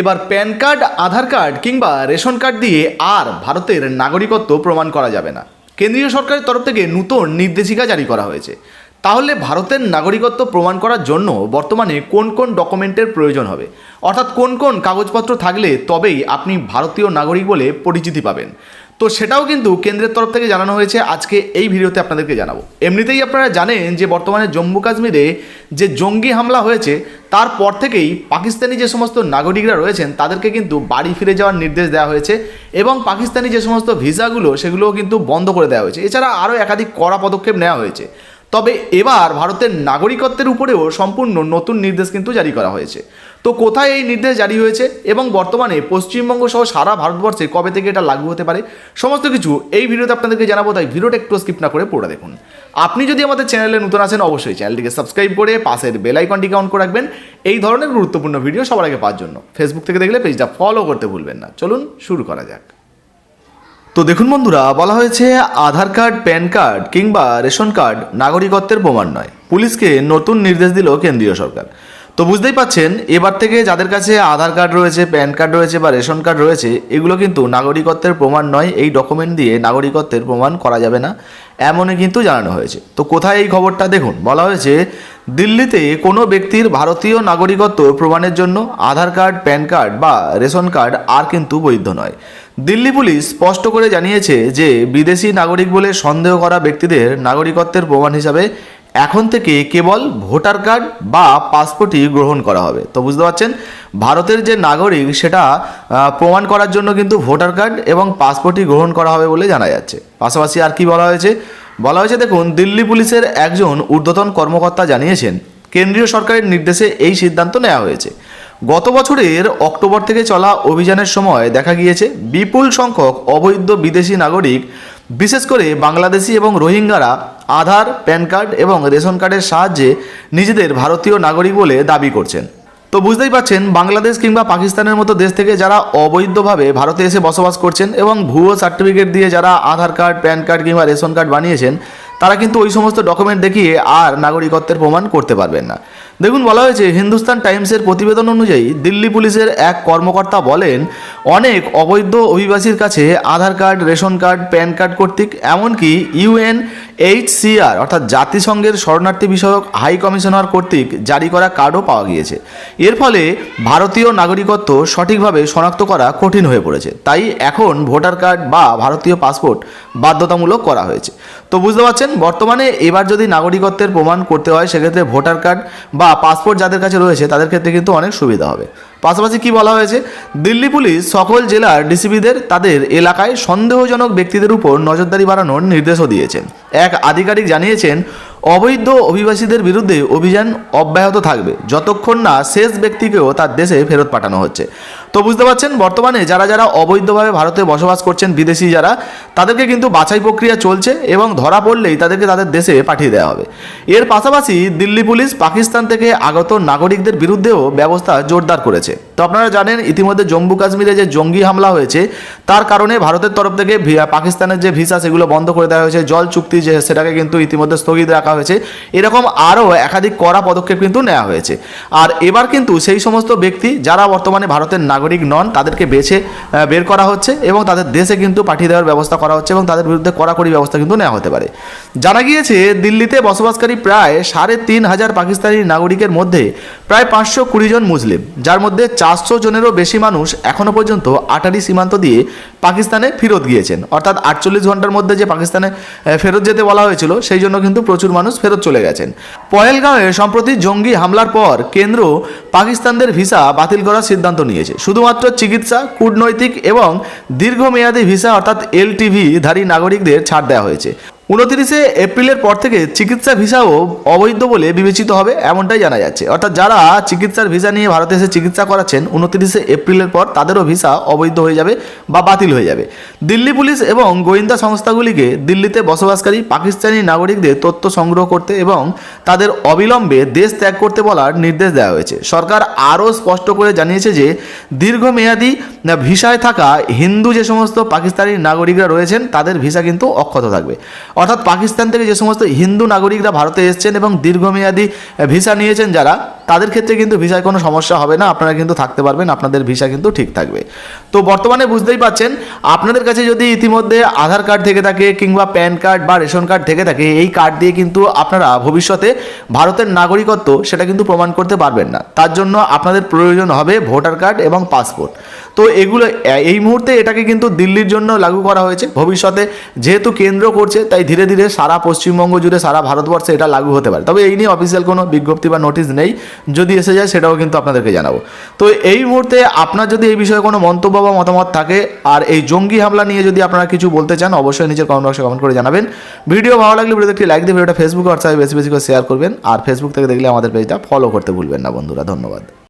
এবার PAN card, Aadhaar card কিংবা ration card দিয়ে আর ভারতের নাগরিকত্ব প্রমাণ করা যাবে না। কেন্দ্রীয় সরকারের তরফ থেকে নতুন নির্দেশিকা জারি করা হয়েছে। তাহলে ভারতের নাগরিকত্ব প্রমাণ করার জন্য বর্তমানে কোন কোন ডকুমেন্টের প্রয়োজন হবে? অর্থাৎ কোন কোন কাগজপত্র থাকলে তবেই আপনি ভারতীয় নাগরিক বলে পরিচিতি পাবেন। তো সেটাও কিন্তু কেন্দ্রের তরফ থেকে জানানো হয়েছে। আজকে এই ভিডিওতে আপনাদেরকে জানাব। এমনিতেই আপনারা জানেন যে বর্তমানে জম্মু কাশ্মীরে যে জঙ্গি হামলা হয়েছে তারপর থেকেই পাকিস্তানি যে সমস্ত নাগরিকরা রয়েছেন, তাদেরকে কিন্তু বাড়ি ফিরে যাওয়ার নির্দেশ দেওয়া হয়েছে এবং পাকিস্তানি যে সমস্ত ভিসাগুলো, সেগুলোও কিন্তু বন্ধ করে দেওয়া হয়েছে। এছাড়া আরও একাধিক কড়া পদক্ষেপ নেওয়া হয়েছে। তবে এবার ভারতের নাগরিকত্বের উপরেও সম্পূর্ণ নতুন নির্দেশ কিন্তু জারি করা হয়েছে। তো কোথায় এই নির্দেশ জারি হয়েছে এবং বর্তমানে পশ্চিমবঙ্গ সহ সারা ভারতবর্ষে কবে থেকে এটা লাগু হতে পারে সমস্ত কিছু এই ভিডিওতে আপনাদেরকে জানাব, তাই ভিডিওটা একটু স্কিপ না করে পড়ে দেখুন। আপনি যদি আমাদের চ্যানেলে নতুন আছেন, অবশ্যই চ্যানেলটিকে সাবস্ক্রাইব করে পাশের বেল আইকনটিকে অন করে রাখবেন। এই ধরনের গুরুত্বপূর্ণ ভিডিও সবার আগে পাওয়ার জন্য। ফেসবুক থেকে দেখলে পেজটা ফলো করতে ভুলবেন না। চলুন শুরু করা যাক। তো দেখুন বন্ধুরা, বলা হয়েছে আধার কার্ড, প্যান কার্ড কিংবা রেশন কার্ড নাগরিকত্বের প্রমাণ নয়। পুলিশকে নতুন নির্দেশ দিল কেন্দ্রীয় সরকার। তো বুঝতেই পাচ্ছেন, এবার থেকে যাদের কাছে আধার কার্ড রয়েছে, প্যান কার্ড রয়েছে বা রেশন কার্ড রয়েছে, এগুলো কিন্তু নাগরিকত্বের প্রমাণ নয়। এই ডকুমেন্ট দিয়ে নাগরিকত্বের প্রমাণ করা যাবে না, এমনই কিন্তু জানানো হয়েছে। তো কোথায় এই খবরটা দেখুন? বলা হয়েছে, দিল্লিতে কোনো ব্যক্তির ভারতীয় নাগরিকত্ব প্রমাণের জন্য আধার কার্ড, প্যান কার্ড বা রেশন কার্ড আর কিন্তু বৈধ নয়। দিল্লি পুলিশ স্পষ্ট করে জানিয়েছে যে বিদেশি নাগরিক বলে সন্দেহ করা ব্যক্তিদের নাগরিকত্বের প্রমাণ হিসাবে এখন থেকে কেবল ভোটার কার্ড বা পাসপোর্টই গ্রহণ করা হবে। তো বুঝতে পারছেন, ভারতের যে নাগরিক সেটা প্রমাণ করার জন্য কিন্তু ভোটার কার্ড এবং পাসপোর্টই গ্রহণ করা হবে বলে জানা যাচ্ছে। পাশাপাশি আর কি বলা হয়েছে? বলা হয়েছে, দেখুন, দিল্লি পুলিশের একজন ঊর্ধ্বতন কর্মকর্তা জানিয়েছেন, কেন্দ্রীয় সরকারের নির্দেশে এই সিদ্ধান্ত নেওয়া হয়েছে। গত বছরের অক্টোবর থেকে চলা অভিযানের সময় দেখা গিয়েছে বিপুল সংখ্যক অবৈধ বিদেশি নাগরিক, বিশেষ করে বাংলাদেশি এবং রোহিঙ্গারা আধার, প্যান কার্ড এবং রেশন কার্ডের সাহায্যে নিজেদের ভারতীয় নাগরিক বলে দাবি করছেন। তো বুঝতেই পাচ্ছেন বাংলাদেশ কিংবা পাকিস্তানের মতো দেশ থেকে যারা অবৈধভাবে ভারতে এসে বসবাস করছেন এবং ভুয়ো সার্টিফিকেট দিয়ে যারা আধার কার্ড, প্যান কার্ড কিংবা রেশন কার্ড বানিয়েছেন, তারা কিন্তু ওই সমস্ত ডকুমেন্ট দেখিয়ে আর নাগরিকত্বের প্রমাণ করতে পারবেন না। দেখুন, বলা হয়েছে, হিন্দুস্তান টাইমসের প্রতিবেদন অনুযায়ী দিল্লি পুলিশের এক কর্মকর্তা বলেন, অনেক অবৈধ অভিবাসীর কাছে Aadhaar card, ration card, PAN card কর্তৃক, এমনকি ইউএন এইচসিআর অর্থাৎ জাতিসংঘের শরণার্থী বিষয়ক হাই কমিশনার কর্তৃক জারি করা কার্ডও পাওয়া গিয়েছে। এর ফলে ভারতীয় নাগরিকত্ব সঠিকভাবে শনাক্ত করা কঠিন হয়ে পড়েছে। তাই এখন ভোটার কার্ড বা ভারতীয় পাসপোর্ট বাধ্যতামূলক করা হয়েছে। তো বুঝতে পারছেন, বর্তমানে এবার যদি নাগরিকত্বের প্রমাণ করতে হয়, সেক্ষেত্রে ভোটার কার্ড বা পাসপোর্ট যাদের কাছে রয়েছে তাদের ক্ষেত্রে কিন্তু অনেক সুবিধা হবে। পাশাপাশি কি বলা হয়েছে? দিল্লি পুলিশ সকল জেলার ডিসিপিদের তাদের এলাকায় সন্দেহজনক ব্যক্তিদের উপর নজরদারি বাড়ানোর নির্দেশও দিয়েছেন এক আধিকারিক জানিয়েছেন, অবৈধ অভিবাসীদের বিরুদ্ধে অভিযান অব্যাহত থাকবে। যতক্ষণ না শেষ ব্যক্তিকেও তার দেশে ফেরত পাঠানো হচ্ছে। তো বুঝতে পারছেন, বর্তমানে যারা যারা অবৈধভাবে ভারতে বসবাস করছেন, বিদেশি যারা, তাদেরকে কিন্তু বাছাই প্রক্রিয়া চলছে এবং ধরা পড়লেই তাদেরকে তাদের দেশে পাঠিয়ে দেওয়া হবে। এর পাশাপাশি দিল্লি পুলিশ পাকিস্তান থেকে আগত নাগরিকদের বিরুদ্ধেও ব্যবস্থা জোরদার করেছে। it. তো আপনারা জানেন, ইতিমধ্যে জম্মু কাশ্মীরে যে জঙ্গি হামলা হয়েছে, তার কারণে ভারতের তরফ থেকে পাকিস্তানের যে ভিসা, সেগুলো বন্ধ করে দেওয়া হয়েছে। জল চুক্তি যে, সেটাকে কিন্তু ইতিমধ্যে স্থগিত রাখা হয়েছে। এরকম আরও একাধিক কড়া পদক্ষেপ কিন্তু নেওয়া হয়েছে। আর এবার কিন্তু সেই সমস্ত ব্যক্তি যারা বর্তমানে ভারতের নাগরিক নন, তাদেরকে বেছে বের করা হচ্ছে এবং তাদের দেশে কিন্তু পাঠিয়ে দেওয়ার ব্যবস্থা করা হচ্ছে এবং তাদের বিরুদ্ধে কড়াকড়ি ব্যবস্থা কিন্তু নেওয়া হতে পারে। জানা গিয়েছে, দিল্লিতে বসবাসকারী প্রায় সাড়ে তিন হাজার পাকিস্তানি নাগরিকের মধ্যে প্রায় পাঁচশো কুড়ি জন মুসলিম, যার মধ্যে চারশো জনেরও বেশি মানুষ এখনও পর্যন্ত আটারি সীমান্ত দিয়ে পাকিস্তানে ফেরত গিয়েছেন। অর্থাৎ আটচল্লিশ ঘণ্টার মধ্যে যে পাকিস্তানে ফেরত যেতে বলা হয়েছিল, সেই জন্য কিন্তু প্রচুর মানুষ ফেরত চলে গেছেন। পয়েলগাঁওয়ে সম্প্রতি জঙ্গি হামলার পর কেন্দ্র পাকিস্তানদের ভিসা বাতিল করার সিদ্ধান্ত নিয়েছে। শুধুমাত্র চিকিৎসা, কূটনৈতিক এবং দীর্ঘমেয়াদী ভিসা, অর্থাৎ এলটিভি ধারী নাগরিকদের ছাড় দেওয়া হয়েছে। উনত্রিশে এপ্রিলের পর থেকে চিকিৎসা ভিসাও অবৈধ বলে বিবেচিত হবে এমনটাই জানা যাচ্ছে। অর্থাৎ যারা চিকিৎসার ভিসা নিয়ে ভারতে এসে চিকিৎসা করাচ্ছেন, উনত্রিশে এপ্রিলের পর তাদেরও ভিসা অবৈধ হয়ে যাবে বা বাতিল হয়ে যাবে। দিল্লি পুলিশ এবং গোয়েন্দা সংস্থাগুলিকে দিল্লিতে বসবাসকারী পাকিস্তানি নাগরিকদের তথ্য সংগ্রহ করতে এবং তাদের অবিলম্বে দেশ ত্যাগ করতে বলার নির্দেশ দেওয়া হয়েছে। সরকার আরও স্পষ্ট করে জানিয়েছে যে, দীর্ঘমেয়াদী ভিসায় থাকা হিন্দু যে সমস্ত পাকিস্তানি নাগরিকরা রয়েছেন, তাদের ভিসা কিন্তু অক্ষত থাকবে। অর্থাৎ পাকিস্তান থেকে যে সমস্ত হিন্দু নাগরিকরা ভারতে এসেছেন এবং দীর্ঘমেয়াদী ভিসা নিয়েছেন যারা, তাদের ক্ষেত্রে কিন্তু ভিসায় কোনো সমস্যা হবে না, আপনারা কিন্তু থাকতে পারবেন, আপনাদের ভিসা কিন্তু ঠিক থাকবে। তো বর্তমানে বুঝতেই পাচ্ছেন, আপনাদের কাছে যদি ইতিমধ্যে আধার কার্ড থেকে থাকে কিংবা প্যান কার্ড বা রেশন কার্ড থেকে থাকে, এই কার্ড দিয়ে কিন্তু আপনারা ভবিষ্যতে ভারতের নাগরিকত্ব সেটা কিন্তু প্রমাণ করতে পারবেন না। তার জন্য আপনাদের প্রয়োজন হবে ভোটার কার্ড এবং পাসপোর্ট। তো এগুলো, এই মুহূর্তে এটাকে কিন্তু দিল্লির জন্য লাগু করা হয়েছে। ভবিষ্যতে যেহেতু কেন্দ্র করছে, তাই ধীরে ধীরে সারা পশ্চিমবঙ্গ জুড়ে সারা ভারতবর্ষে এটা লাগু হতে পারে। তবে এই নিয়ে অফিসিয়াল কোনো বিজ্ঞপ্তি বা নোটিশ নেই। যদি এসে যায়, সেটাও কিন্তু আপনাদেরকে জানাব। তো এই মুহূর্তে আপনার যদি এই বিষয়ে কোনো মন্তব্য বা মতামত থাকে, আর এই জঙ্গি হামলা নিয়ে যদি আপনারা কিছু বলতে চান, অবশ্যই নিজের কমেন্ট বক্সে কমেন্ট করে জানাবেন। ভিডিও ভালো লাগলে ভিডিওতে একটি লাইক দিয়ে ভিডিওটা ফেসবুক হোয়াটসঅ্যাপে বেশি বেশি করে শেয়ার করবেন। আর ফেসবুক থেকে দেখলে আমাদের পেজটা ফলো করতে ভুলবেন না, বন্ধুরা। ধন্যবাদ।